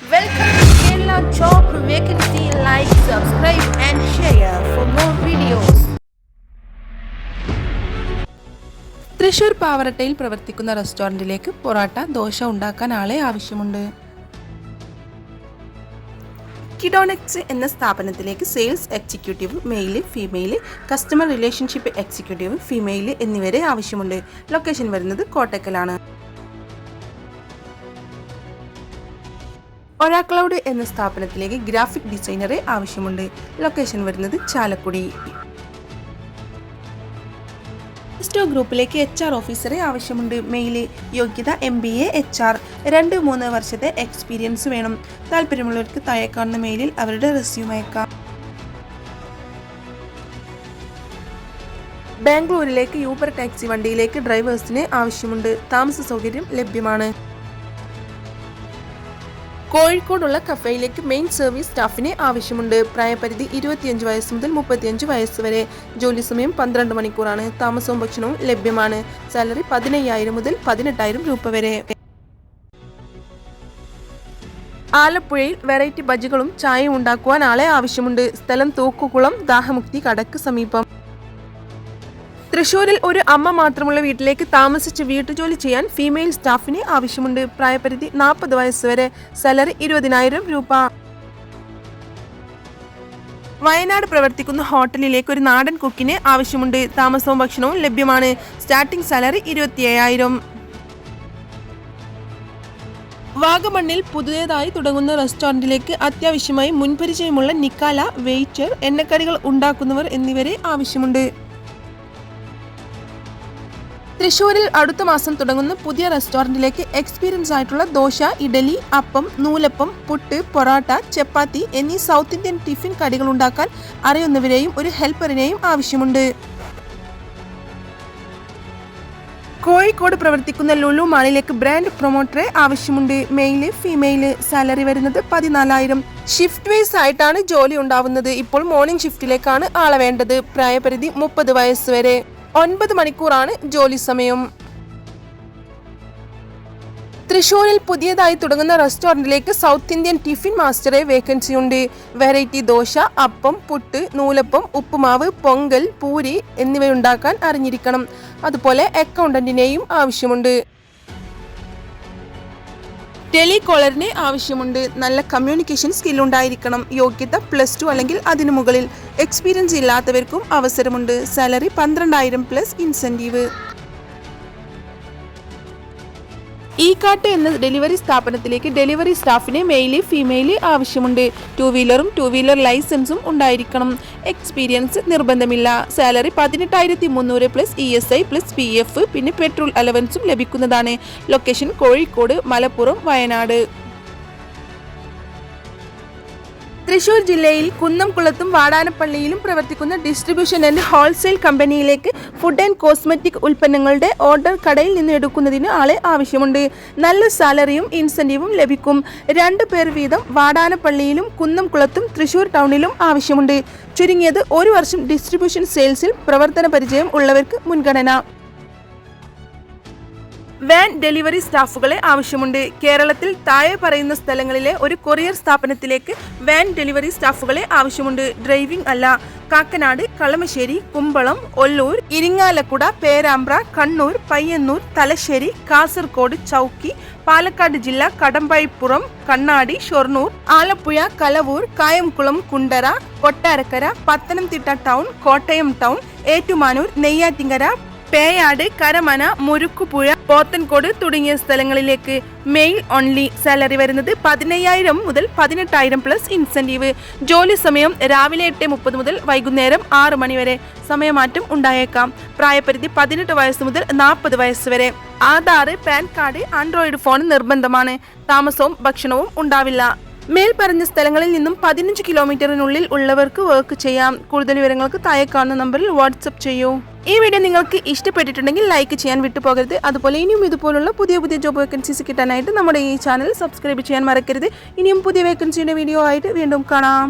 Welcome to Kerala Job Vacancy. Like, subscribe, and share for more videos. Thrissur പാവറട്ടയിൽ പ്രവർത്തിക്കുന്ന റെസ്റ്റോറന്റിലേക്ക് പൊറോട്ട ദോശ ഉണ്ടാക്കാൻ ആളെ ആവശ്യമുണ്ട് കിഡോണെക്സ് എന്ന സ്ഥാപനത്തിലേക്ക് sales executive male female customer relationship executive female എന്നിവരെ ആവശ്യമുണ്ട് ലൊക്കേഷൻ വരുന്നത് കോട്ടക്കലാണ് ഒരാക്ലൗഡ് എന്ന സ്ഥാപനത്തിലേക്ക് ഗ്രാഫിക് ഡിസൈനറെ ആവശ്യമുണ്ട്. ലൊക്കേഷൻ വരുന്നത് ചാലക്കുടി. സ്റ്റോ ഗ്രൂപ്പിലേക്ക് എച്ച് ആർ ഓഫീസറെ ആവശ്യമുണ്ട്. മെയിൽ യോഗ്യത M B A H R. രണ്ട് മൂന്ന് വർഷത്തെ എക്സ്പീരിയൻസ് വേണം. താല്പര്യമുള്ളവർക്ക് താഴെ മെയിലിൽ അവരുടെ റെസ്യൂം അയക്കാം. ബാംഗ്ലൂരിലേക്ക് യൂബർ ടാക്സി വണ്ടിയിലേക്ക് ഡ്രൈവേഴ്സിന് ആവശ്യമുണ്ട്. താമസ സൗകര്യം ലഭ്യമാണ്. കോഴിക്കോടുള്ള കഫേയിലേക്ക് മെയിൻ സർവീസ് സ്റ്റാഫിനെ ആവശ്യമുണ്ട്. പ്രായപരിധി ഇരുപത്തിയഞ്ച് വയസ്സ് മുതൽ മുപ്പത്തിയഞ്ച് വയസ്സ് വരെ. ജോലി സമയം പന്ത്രണ്ട് മണിക്കൂറാണ്. താമസവും ഭക്ഷണവും ലഭ്യമാണ്. സാലറി പതിനയ്യായിരം മുതൽ പതിനെട്ടായിരം രൂപ വരെ. ആലപ്പുഴയിൽ വെറൈറ്റി ബജികളും ചായയും ഉണ്ടാക്കുവാൻ ആളെ ആവശ്യമുണ്ട്. സ്ഥലം തൂക്കുകുളം ദാഹമുക്തി കടക്ക് സമീപം. തൃശൂരിൽ ഒരു അമ്മ മാത്രമുള്ള വീട്ടിലേക്ക് താമസിച്ച് വീട്ടുജോലി ചെയ്യാൻ ഫീമെയിൽ സ്റ്റാഫിനെ ആവശ്യമുണ്ട്. പ്രായപരിധി നാൽപ്പത് വയസ്സ് വരെ. സാലറി ഇരുപതിനായിരം രൂപ. വയനാട് പ്രവർത്തിക്കുന്ന ഹോട്ടലിലേക്ക് ഒരു നാടൻ കുക്കിനെ ആവശ്യമുണ്ട്. താമസവും ഭക്ഷണവും ലഭ്യമാണ്. സ്റ്റാർട്ടിംഗ് സാലറി ഇരുപത്തി അയ്യായിരം വാഗമണ്ണിൽ പുതിയതായി തുടങ്ങുന്ന റെസ്റ്റോറന്റിലേക്ക് അത്യാവശ്യമായി മുൻപരിചയമുള്ള നിക്കാല വെയിറ്റർ എണ്ണക്കറികൾ ഉണ്ടാക്കുന്നവർ എന്നിവരെ ആവശ്യമുണ്ട്. തൃശൂരിൽ അടുത്ത മാസം തുടങ്ങുന്ന പുതിയ റെസ്റ്റോറന്റിലേക്ക് എക്സ്പീരിയൻസ് ആയിട്ടുള്ള ദോശ ഇഡലി അപ്പം നൂലപ്പം പുട്ട് പൊറോട്ട ചപ്പാത്തി എന്നീ സൗത്ത് ഇന്ത്യൻ ടിഫിൻ കടികൾ ഉണ്ടാക്കാൻ അറിയുന്നവരെയും ഒരു ഹെൽപ്പറിനെയും ആവശ്യമുണ്ട്. കോഴിക്കോട് പ്രവർത്തിക്കുന്ന ലുലു മാളിലേക്ക് ബ്രാൻഡ് പ്രൊമോട്ടറെ ആവശ്യമുണ്ട്. മെയിൽ ഫീമെയിൽ സാലറി വരുന്നത് പതിനാലായിരം. ഷിഫ്റ്റ് വൈസ് ആയിട്ടാണ് ജോലി ഉണ്ടാവുന്നത്. ഇപ്പോൾ മോർണിംഗ് ഷിഫ്റ്റിലേക്കാണ് ആളെ വേണ്ടത്. പ്രായപരിധി മുപ്പത് വയസ്സ് വരെ. ഒൻപത് മണിക്കൂറാണ് ജോലി സമയം. തൃശൂരിൽ പുതിയതായി തുടങ്ങുന്ന റെസ്റ്റോറന്റിലേക്ക് സൗത്ത് ഇന്ത്യൻ ടിഫിൻ മാസ്റ്ററെ വേക്കൻസി ഉണ്ട്. വെറൈറ്റി ദോശ അപ്പം പുട്ട് നൂലപ്പം ഉപ്പുമാവ് പൊങ്കൽ പൂരി എന്നിവയുണ്ടാക്കാൻ അറിഞ്ഞിരിക്കണം. അതുപോലെ അക്കൗണ്ടന്റിനെയും ആവശ്യമുണ്ട്. ടെലികോളറിന് ആവശ്യമുണ്ട്. നല്ല കമ്മ്യൂണിക്കേഷൻ സ്കിൽ ഉണ്ടായിരിക്കണം യോഗ്യത പ്ലസ് ടു അല്ലെങ്കിൽ അതിനു മുകളിൽ. എക്സ്പീരിയൻസ് ഇല്ലാത്തവർക്കും അവസരമുണ്ട്. സാലറി പന്ത്രണ്ടായിരം പ്ലസ് ഇൻസെന്റീവ് ഈ കാട്ട് എന്ന ഡെലിവറി സ്ഥാപനത്തിലേക്ക് ഡെലിവറി സ്റ്റാഫിന് മെയിൽ ഫീമെയിൽ ആവശ്യമുണ്ട്. ടു വീലറും ടു വീലർ ലൈസൻസും ഉണ്ടായിരിക്കണം. എക്സ്പീരിയൻസ് നിർബന്ധമില്ല. സാലറി പതിനെട്ടായിരത്തി മുന്നൂറ് plus E S I plus P F പിന്നെ പെട്രോൾ അലവൻസും ലഭിക്കുന്നതാണ്. ലൊക്കേഷൻ കോഴിക്കോട് മലപ്പുറം വയനാട്. തൃശൂർ ജില്ലയിൽ കുന്നംകുളത്തും വാടാനപ്പള്ളിയിലും പ്രവർത്തിക്കുന്ന ഡിസ്ട്രിബ്യൂഷൻ ആൻഡ് ഹോൾസെയിൽ കമ്പനിയിലേക്ക് ഫുഡ് ആൻഡ് കോസ്മെറ്റിക് ഉൽപ്പന്നങ്ങളുടെ ഓർഡർ കടയിൽ നിന്ന് എടുക്കുന്നതിന് ആളെ ആവശ്യമുണ്ട്. നല്ല സാലറിയും ഇൻസെന്റീവും ലഭിക്കും. രണ്ടു പേർ വീതം വാടാനപ്പള്ളിയിലും കുന്നംകുളത്തും തൃശൂർ ടൗണിലും ആവശ്യമുണ്ട്. ചുരുങ്ങിയത് ഒരു വർഷം ഡിസ്ട്രിബ്യൂഷൻ സെയിൽസിൽ പ്രവർത്തന പരിചയം ഉള്ളവർക്ക് മുൻഗണന. വാൻ ഡെലിവറി സ്റ്റാഫുകളെ ആവശ്യമുണ്ട്. കേരളത്തിൽ താഴെ പറയുന്ന സ്ഥലങ്ങളിലെ ഒരു കൊറിയർ സ്ഥാപനത്തിലേക്ക് വാൻ ഡെലിവറി സ്റ്റാഫുകളെ ആവശ്യമുണ്ട്. ഡ്രൈവിംഗ് അല്ല. കാക്കനാട് കളമശ്ശേരി കുമ്പളം ഒല്ലൂർ ഇരിങ്ങാലക്കുട പേരാമ്പ്ര കണ്ണൂർ പയ്യന്നൂർ തലശ്ശേരി കാസർഗോഡ് ചൌക്കി പാലക്കാട് ജില്ല കടമ്പഴിപ്പുറം കണ്ണാടി ഷൊർണൂർ ആലപ്പുഴ കലവൂർ കായംകുളം കുണ്ടറ കൊട്ടാരക്കര പത്തനംതിട്ട ടൗൺ കോട്ടയം ടൗൺ ഏറ്റുമാനൂർ നെയ്യാറ്റിങ്കര പേയാട് കരമന മുരുക്കുപുഴ പോത്തൻകോട് തുടങ്ങിയ സ്ഥലങ്ങളിലേക്ക് മെയിൽ ഓൺലി സാലറി വരുന്നത് പതിനയ്യായിരം മുതൽ പതിനെട്ടായിരം പ്ലസ് ഇൻസെന്റീവ്. ജോലി സമയം രാവിലെ എട്ട് മുപ്പത് മുതൽ വൈകുന്നേരം ആറ് മണി വരെ സമയമാറ്റം ഉണ്ടായേക്കാം. പ്രായപരിധി പതിനെട്ട് വയസ്സ് മുതൽ നാൽപ്പത് വയസ്സ് വരെ. Aadhaar PAN card android phone നിർബന്ധമാണ്. താമസവും ഭക്ഷണവും ഉണ്ടാവില്ല. മേൽപ്പറഞ്ഞ സ്ഥലങ്ങളിൽ നിന്നും പതിനഞ്ച് കിലോമീറ്ററിനുള്ളിൽ ഉള്ളവർക്ക് വർക്ക് ചെയ്യാം. കൂടുതൽ വിവരങ്ങൾക്ക് താഴെ കാണുന്ന നമ്പറിൽ വാട്സപ്പ് ചെയ്യൂ. ഈ വീഡിയോ നിങ്ങൾക്ക് ഇഷ്ടപ്പെട്ടിട്ടുണ്ടെങ്കിൽ ലൈക്ക് ചെയ്യാൻ വിട്ടുപോകരുത്. അതുപോലെ ഇനിയും ഇതുപോലുള്ള പുതിയ പുതിയ ജോബ് വേക്കൻസീസ് കിട്ടാനായിട്ട് നമ്മുടെ ഈ ചാനൽ സബ്സ്ക്രൈബ് ചെയ്യാൻ മറക്കരുത്. ഇനിയും പുതിയ വേക്കൻസിയുടെ വീഡിയോ ആയിട്ട് വീണ്ടും കാണാം.